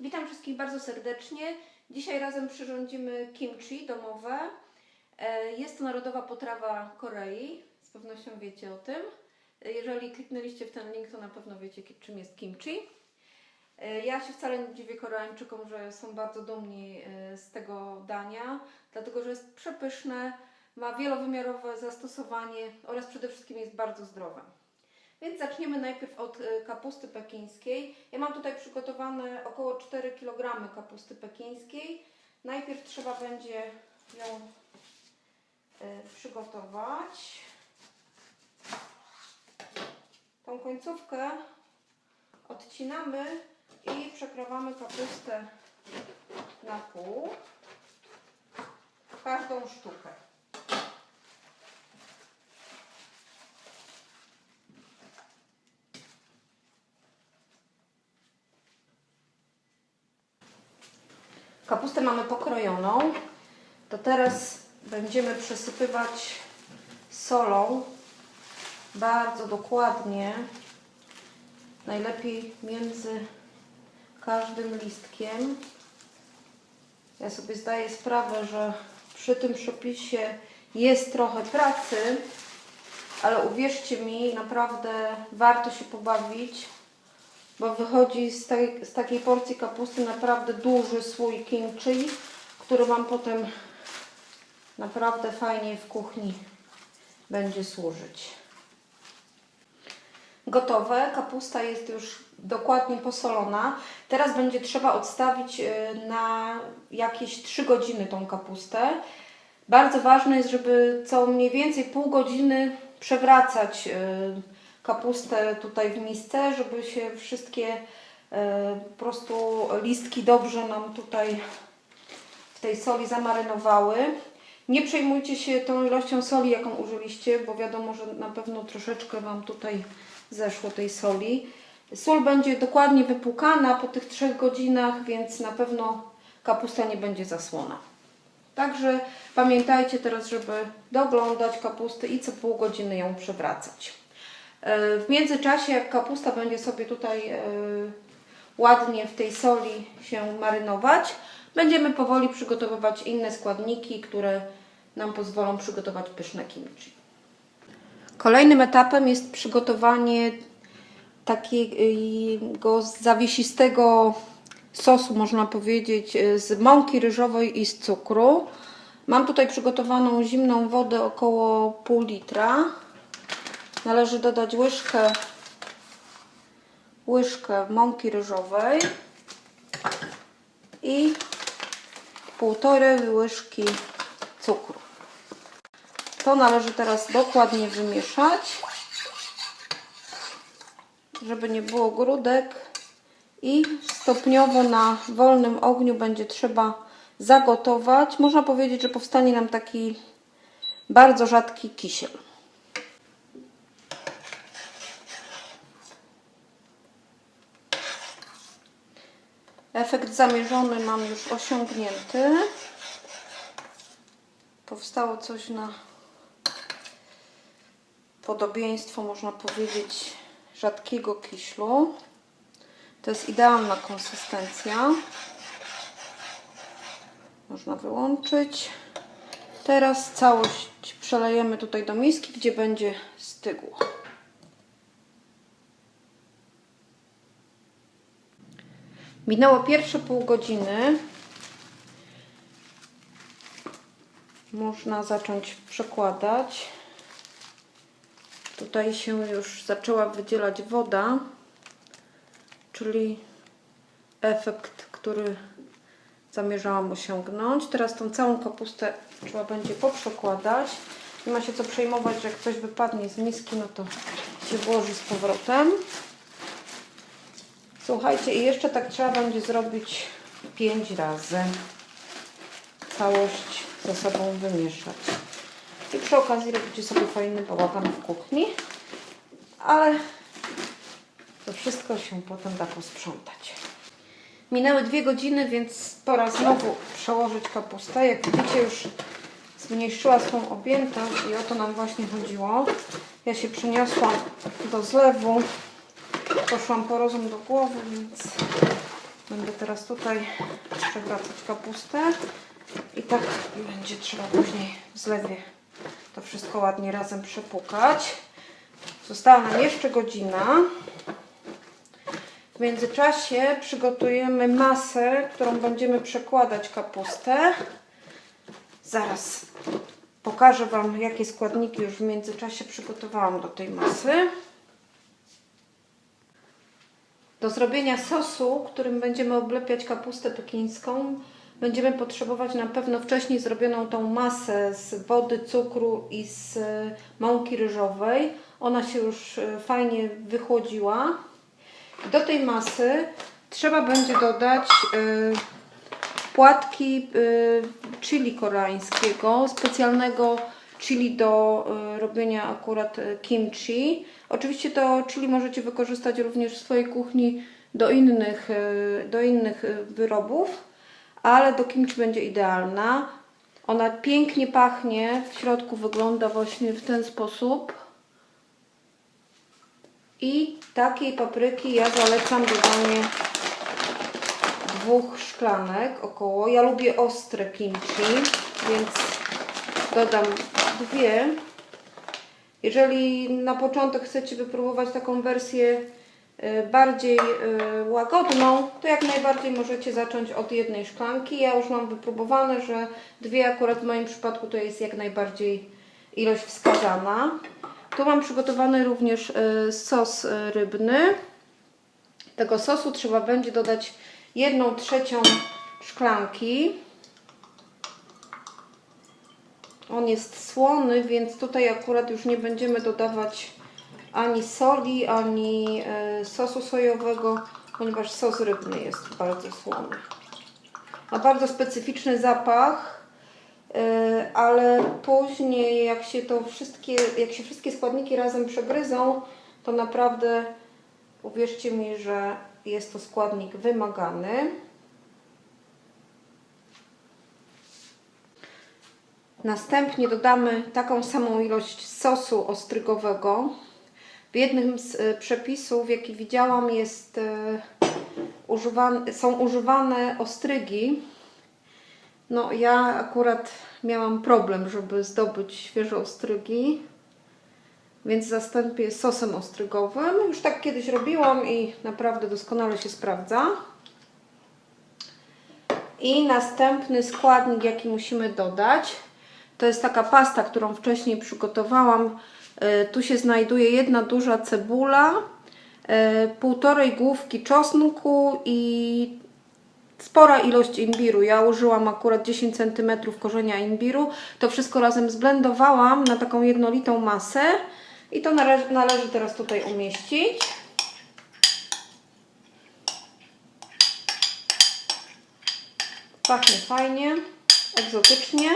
Witam wszystkich bardzo serdecznie. Dzisiaj razem przyrządzimy kimchi domowe. E, Jest to narodowa potrawa Korei. Z pewnością wiecie o tym. E, Jeżeli kliknęliście w ten link, to na pewno wiecie, czym jest kimchi. E, Ja się wcale nie dziwię Koreańczykom, że są bardzo dumni z tego dania, dlatego że jest przepyszne, ma wielowymiarowe zastosowanie oraz przede wszystkim jest bardzo zdrowe. Więc zaczniemy najpierw od e, kapusty pekińskiej. Ja mam tutaj przygotowane około 4 kg kapusty pekińskiej. Najpierw trzeba będzie ją e, przygotować. Tą końcówkę odcinamy i przekrawamy kapustę na pół. Każdą sztukę. Kapustę mamy pokrojoną. To teraz będziemy przesypywać solą bardzo dokładnie. Najlepiej między każdym listkiem. Ja sobie zdaję sprawę, że przy tym przepisie jest trochę pracy, ale uwierzcie mi, naprawdę warto się pobawić bo wychodzi z, tej, z takiej porcji kapusty naprawdę duży słój kimchi, który Wam potem naprawdę fajnie w kuchni będzie służyć. Gotowe, kapusta jest już dokładnie posolona. Teraz będzie trzeba odstawić y, na jakieś 3 godziny tą kapustę. Bardzo ważne jest, żeby co mniej więcej pół godziny przewracać y, kapustę tutaj w misce, żeby się wszystkie y, po prostu listki dobrze nam tutaj w tej soli zamarynowały. Nie przejmujcie się tą ilością soli, jaką użyliście, bo wiadomo, że na pewno troszeczkę Wam tutaj zeszło tej soli. Sól będzie dokładnie wypłukana po tych 3 godzinach, więc na pewno kapusta nie będzie zasłona. Także pamiętajcie teraz, żeby doglądać kapusty i co pół godziny ją przewracać. E, W międzyczasie, jak kapusta będzie sobie tutaj e, ładnie w tej soli się marynować, będziemy powoli przygotowywać inne składniki, które nam pozwolą przygotować pyszne kimchi. Kolejnym etapem jest przygotowanie takiego zawiesistego sosu, można powiedzieć, z mąki ryżowej i z cukru. Mam tutaj przygotowaną zimną wodę około pół litra. Należy dodać łyżkę, łyżkę mąki ryżowej i półtorej łyżki cukru. To należy teraz dokładnie wymieszać, żeby nie było grudek i stopniowo na wolnym ogniu będzie trzeba zagotować. Można powiedzieć, że powstanie nam taki bardzo rzadki kisiel. Efekt zamierzony mam już osiągnięty. Powstało coś na podobieństwo, można powiedzieć, rzadkiego kiślu. To jest idealna konsystencja. Można wyłączyć. Teraz całość przelejemy tutaj do miski, gdzie będzie stygło. Minęło pierwsze pół godziny. Można zacząć przekładać. Tutaj się już zaczęła wydzielać woda, czyli efekt, który zamierzałam osiągnąć. Teraz tą całą kapustę trzeba będzie poprzekładać. Nie ma się co przejmować, że jak coś wypadnie z miski, no to się włoży z powrotem. Słuchajcie, i jeszcze tak trzeba będzie zrobić 5 razy. Całość ze sobą wymieszać. I przy okazji robicie sobie fajny bałagan w kuchni. Ale to wszystko się potem da posprzątać. Minęły dwie godziny, więc pora znowu przełożyć kapustę. Jak widzicie już zmniejszyła swą objętość i o to nam właśnie chodziło. Ja się przeniosłam do zlewu. Poszłam po rozum do głowy, więc Będę teraz tutaj przewracać kapustę i tak będzie trzeba później w zlewie to wszystko ładnie razem przepłukać. Została nam jeszcze godzina. W międzyczasie przygotujemy masę, którą będziemy przekładać kapustę. Zaraz pokażę Wam, jakie składniki już w międzyczasie przygotowałam do tej masy. Do zrobienia sosu, którym będziemy oblepiać kapustę pekińską, będziemy potrzebować na pewno wcześniej zrobioną tą masę z wody, cukru i z e, mąki ryżowej. Ona się już e, fajnie wychłodziła. Do tej masy trzeba będzie dodać e, płatki chili koreańskiego, specjalnego chili do robienia akurat kimchi. Oczywiście to chili możecie wykorzystać również w swojej kuchni do innych, do innych wyrobów, ale do kimchi będzie idealna. Ona pięknie pachnie, w środku wygląda właśnie w ten sposób. I takiej papryki ja zalecam dodanie dwóch szklanek około. Ja lubię ostre kimchi, więc dodam dwie. Jeżeli na początek chcecie wypróbować taką wersję y, bardziej y, łagodną, to jak najbardziej możecie zacząć od jednej szklanki. Ja już mam wypróbowane, że dwie akurat w moim przypadku to jest jak najbardziej ilość wskazana. Tu mam przygotowany również y, sos rybny. Tego sosu trzeba będzie dodać jedną trzecią szklanki. On jest słony, więc tutaj akurat już nie będziemy dodawać ani soli, ani e, sosu sojowego, ponieważ sos rybny jest bardzo słony. Ma bardzo specyficzny zapach, e, ale później jak się to wszystkie, jak się wszystkie składniki razem przegryzą, to naprawdę uwierzcie mi, że jest to składnik wymagany. Następnie dodamy taką samą ilość sosu ostrygowego. W jednym z e, przepisów, jaki widziałam, jest, e, używane, są używane ostrygi. No, ja akurat miałam problem, żeby zdobyć świeże ostrygi, więc zastąpię sosem ostrygowym. Już tak kiedyś robiłam i naprawdę doskonale się sprawdza. I następny składnik, jaki musimy dodać, to jest taka pasta, którą wcześniej przygotowałam. E, tu się znajduje jedna duża cebula, e, półtorej główki czosnku i spora ilość imbiru. Ja użyłam akurat 10 cm korzenia imbiru. To wszystko razem zblendowałam na taką jednolitą masę i to należy, należy teraz tutaj umieścić. Pachnie fajnie, egzotycznie.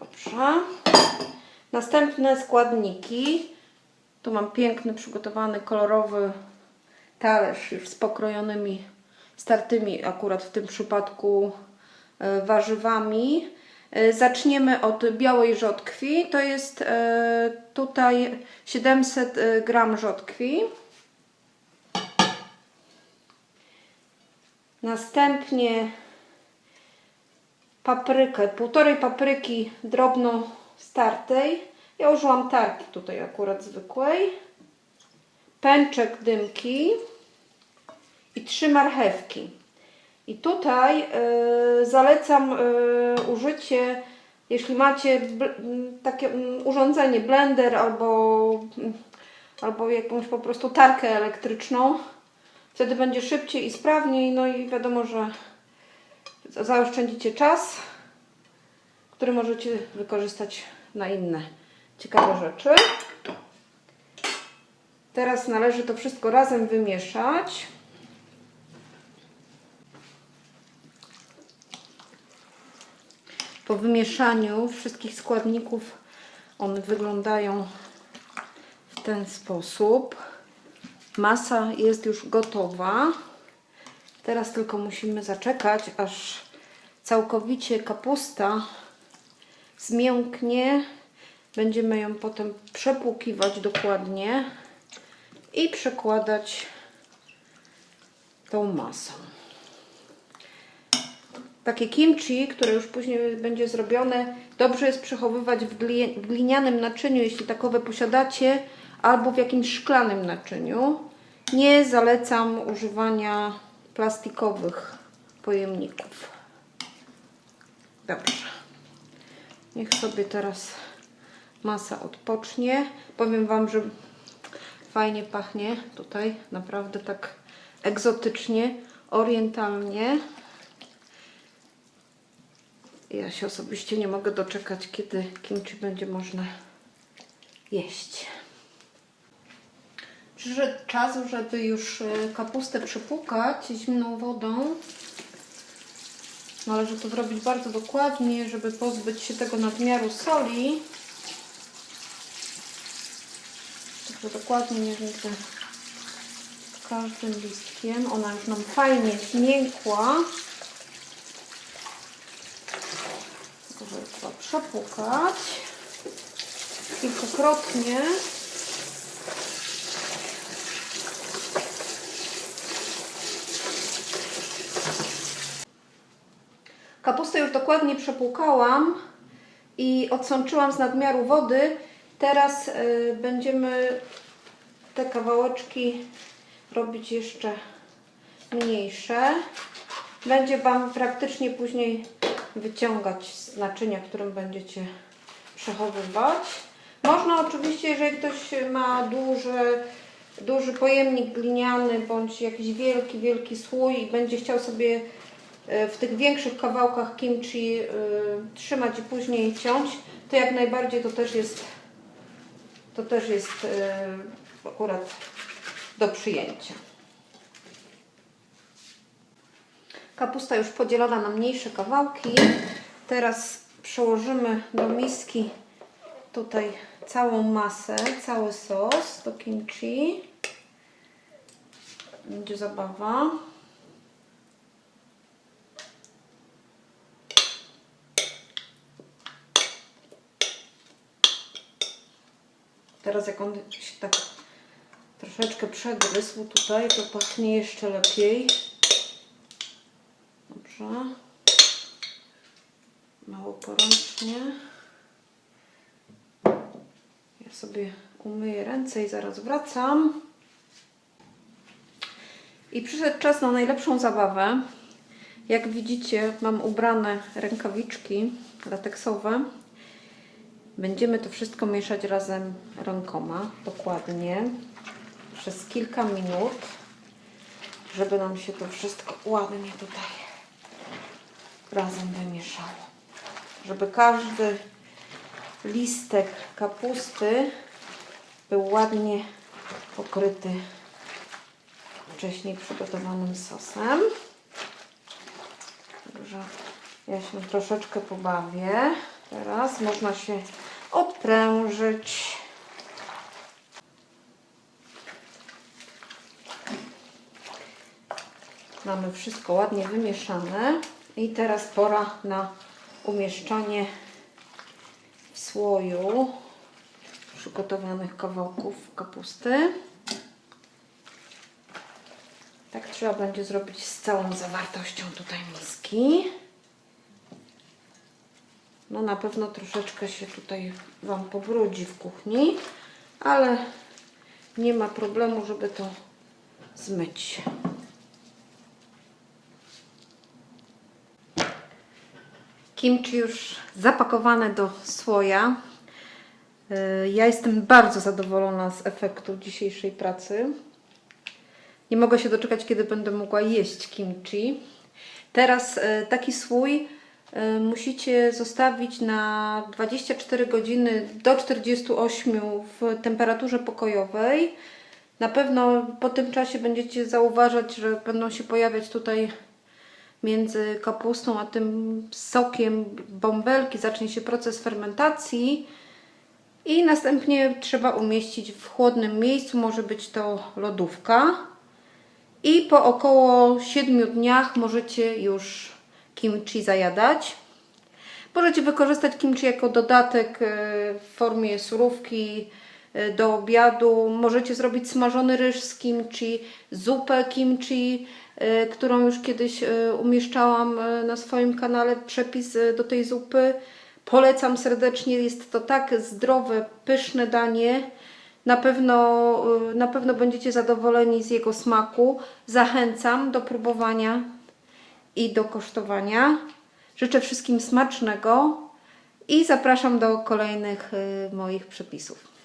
Dobrze. Następne składniki. Tu mam piękny, przygotowany, kolorowy talerz już z pokrojonymi, startymi akurat w tym przypadku e, warzywami. E, zaczniemy od białej rzodkwi. To jest e, tutaj 700 gram rzodkwi. Następnie paprykę, półtorej papryki drobno startej. Ja użyłam tarki tutaj akurat zwykłej. Pęczek dymki i trzy marchewki. I tutaj y, zalecam y, użycie, jeśli macie takie urządzenie, blender albo, albo jakąś po prostu tarkę elektryczną, wtedy będzie szybciej i sprawniej, no i wiadomo, że zaoszczędzicie czas, który możecie wykorzystać na inne ciekawe rzeczy. Teraz należy to wszystko razem wymieszać. Po wymieszaniu wszystkich składników one wyglądają w ten sposób. Masa jest już gotowa. Teraz tylko musimy zaczekać, aż całkowicie kapusta zmięknie Będziemy ją potem przepłukiwać dokładnie i przekładać tą masą. Takie kimchi, które już później będzie zrobione, dobrze jest przechowywać w, gli- w glinianym naczyniu, jeśli takowe posiadacie, albo w jakimś szklanym naczyniu. Nie zalecam używania plastikowych pojemników. Dobrze. Niech sobie teraz masa odpocznie. Powiem Wam, że fajnie pachnie tutaj, naprawdę tak egzotycznie, orientalnie. Ja się osobiście nie mogę doczekać, kiedy kimchi będzie można jeść. Przyszedł czas, żeby już e, kapustę przypłukać zimną wodą. Należy to zrobić bardzo dokładnie, żeby pozbyć się tego nadmiaru soli. Także dokładnie mierzymy każdym listkiem. Ona już nam fajnie zmiękła. Tylko żeby trzeba przepłukać kilkakrotnie. Kapustę już dokładnie przepłukałam i odsączyłam z nadmiaru wody. Teraz y, będziemy te kawałeczki robić jeszcze mniejsze. Będzie Wam praktycznie później wyciągać z naczynia, którym będziecie przechowywać. Można oczywiście, jeżeli ktoś ma duży, duży pojemnik gliniany bądź jakiś wielki, wielki słój i będzie chciał sobie w tych większych kawałkach kimchi y, trzymać i później ciąć, to jak najbardziej to też jest to też jest y, akurat do przyjęcia. Kapusta już podzielona na mniejsze kawałki. Teraz przełożymy do miski tutaj całą masę, cały sos do kimchi. Będzie zabawa. Teraz jak on się tak troszeczkę przegryzł tutaj, to pachnie jeszcze lepiej. Dobrze. Mało poręcznie. Ja sobie umyję ręce i zaraz wracam. I przyszedł czas na najlepszą zabawę. Jak widzicie, mam ubrane rękawiczki lateksowe. Będziemy to wszystko mieszać razem rękoma, dokładnie, przez kilka minut, żeby nam się to wszystko ładnie tutaj razem wymieszało. Żeby każdy listek kapusty był ładnie pokryty wcześniej przygotowanym sosem. Także ja się troszeczkę pobawię. Teraz można się odprężyć. Mamy wszystko ładnie wymieszane i teraz pora na umieszczanie w słoju przygotowanych kawałków kapusty. Tak trzeba będzie zrobić z całą zawartością tutaj miski. No na pewno troszeczkę się tutaj Wam pobrudzi w kuchni, ale nie ma problemu, żeby to zmyć. Kimchi już zapakowane do słoja. Yy, Ja jestem bardzo zadowolona z efektu dzisiejszej pracy. Nie mogę się doczekać, kiedy będę mogła jeść kimchi. Teraz e, taki słój musicie zostawić na 24 godziny do 48 w temperaturze pokojowej. Na pewno po tym czasie będziecie zauważać, że będą się pojawiać tutaj między kapustą a tym sokiem bąbelki, zacznie się proces fermentacji. I następnie trzeba umieścić w chłodnym miejscu, może być to lodówka. I po około 7 dniach możecie już kimchi zajadać. Możecie wykorzystać kimchi jako dodatek e, w formie surówki e, do obiadu. Możecie zrobić smażony ryż z kimchi, zupę kimchi, e, którą już kiedyś umieszczałam na swoim kanale, przepis do tej zupy. Polecam serdecznie, jest to tak zdrowe, pyszne danie. Na pewno, na pewno będziecie zadowoleni z jego smaku. Zachęcam do próbowania i do kosztowania. Życzę wszystkim smacznego i zapraszam do kolejnych y, moich przepisów.